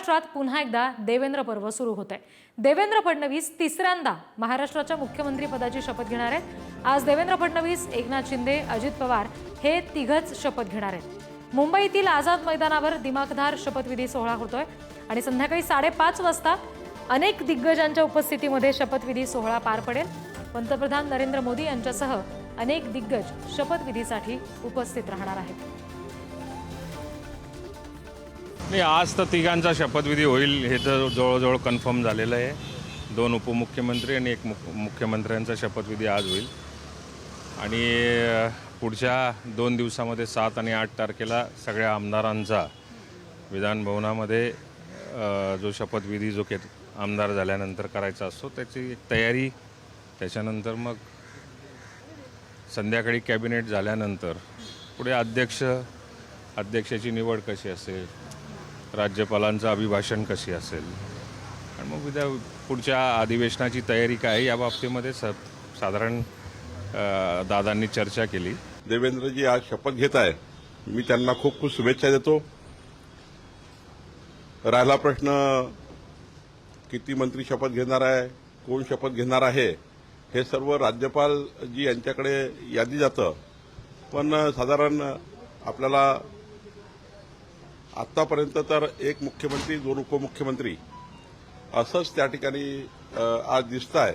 महाराष्ट्रात पुन्हा एकदा देवेंद्र पर्व सुरू होत आहे देवेंद्र फडणवीस तिसऱ्यांदा महाराष्ट्राच्या मुख्यमंत्रीपदाची शपथ घेणार आहेत. आज देवेंद्र फडणवीस एकनाथ शिंदे अजित पवार हे तिघच शपथ घेणार आहेत. मुंबईतील आझाद मैदानावर दिमाखदार शपथविधी सोहळा होतोय आणि संध्याकाळी साडेपाच वाजता अनेक दिग्गजांच्या उपस्थितीमध्ये शपथविधी सोहळा पार पडेल. पंतप्रधान नरेंद्र मोदी यांच्यासह अनेक दिग्गज शपथविधीसाठी उपस्थित राहणार आहेत. नाही आज तर तिघांचा शपथविधी होईल हे तर जवळजवळ कन्फर्म झालेलं आहे. दोन उपमुख्यमंत्री आणि एक मुख मुख्यमंत्र्यांचा शपथविधी आज होईल. आणि पुढच्या दोन दिवसामध्ये सात आणि आठ तारखेला सगळ्या आमदारांचा विधानभवनामध्ये जो शपथविधी जो के आमदार झाल्यानंतर करायचा असतो त्याची एक तयारी त्याच्यानंतर मग संध्याकाळी कॅबिनेट झाल्यानंतर पुढे अध्यक्ष अध्यक्षाची निवड कशी असेल राज्यपालांचं अभिभाषण कशी असेल? आणि मग उद्या पुढच्या अधिवेशनाची तयारी काय या बाबतीमध्ये स साधारण दादांनी चर्चा केली. देवेंद्रजी आज शपथ घेत आहे. मी त्यांना खूप खूप शुभेच्छा देतो. राहिला प्रश्न किती मंत्री शपथ घेणार आहे? कोण शपथ घेणार आहे? हे सर्व राज्यपाल जी यांच्याकडे यादी जातं. पण साधारण आपल्याला आत्तापर्यंत तर एक मुख्यमंत्री दोन उपमुख्यमंत्री असंच त्या ठिकाणी आज दिसत आहे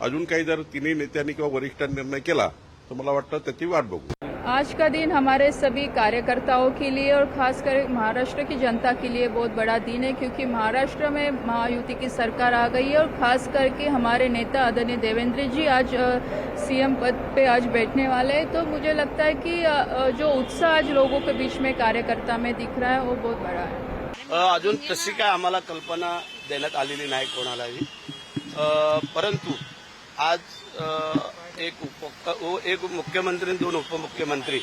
अजून काही जर तिन्ही नेत्यांनी किंवा वरिष्ठांनी निर्णय केला तर मला वाटतं त्याची वाट बघू. आज का दिन हमारे सभी कार्यकर्ताओं के लिए और खासकर महाराष्ट्र की जनता के लिए बहुत बड़ा दिन है, क्योंकि महाराष्ट्र में महायुति की सरकार आ गई है और खास करके हमारे नेता आदरणीय देवेंद्र जी आज सीएम पद पे आज बैठने वाले हैं। तो मुझे लगता है कि जो उत्साह आज लोगों के बीच में कार्यकर्ता में दिख रहा है, वो बहुत बड़ा है। अजून तशी काय आम्हाला कल्पना देण्यात नाही कोणालाही. परंतु आज एक उप एक मुख्यमंत्री आणि दोन उपमुख्यमंत्री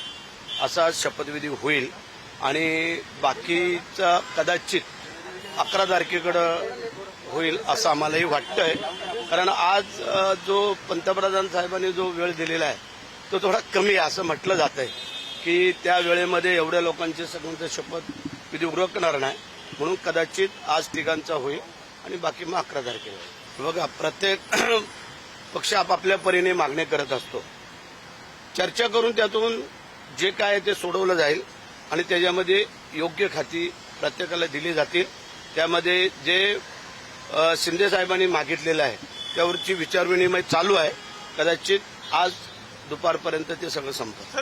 असा आज शपथविधी होईल. आणि बाकीचा कदाचित अकरा तारखेकडं होईल असं आम्हालाही वाटतंय. कारण आज जो पंतप्रधान साहेबांनी जो वेळ दिलेला आहे तो थोडा कमी आहे असं म्हटलं जात आहे की त्या वेळेमध्ये एवढ्या लोकांचे सगळ्यांचा शपथ विधी उरकणार नाही. म्हणून कदाचित आज तिघांचा होईल आणि बाकी मग अकरा तारखेला बघा प्रत्येक पक्ष आपापल्या परीने मागणी करत असतो. चर्चा करून त्यातून जे काय आहे ते सोडवलं जाईल आणि त्याच्यामध्ये योग्य खाती प्रत्येकाला दिली जातील. त्यामध्ये जे शिंदे साहेबांनी मागितलेलं आहे त्यावरची विचारविनिमय चालू आहे. कदाचित आज दुपारपर्यंत ते सगळं संपत.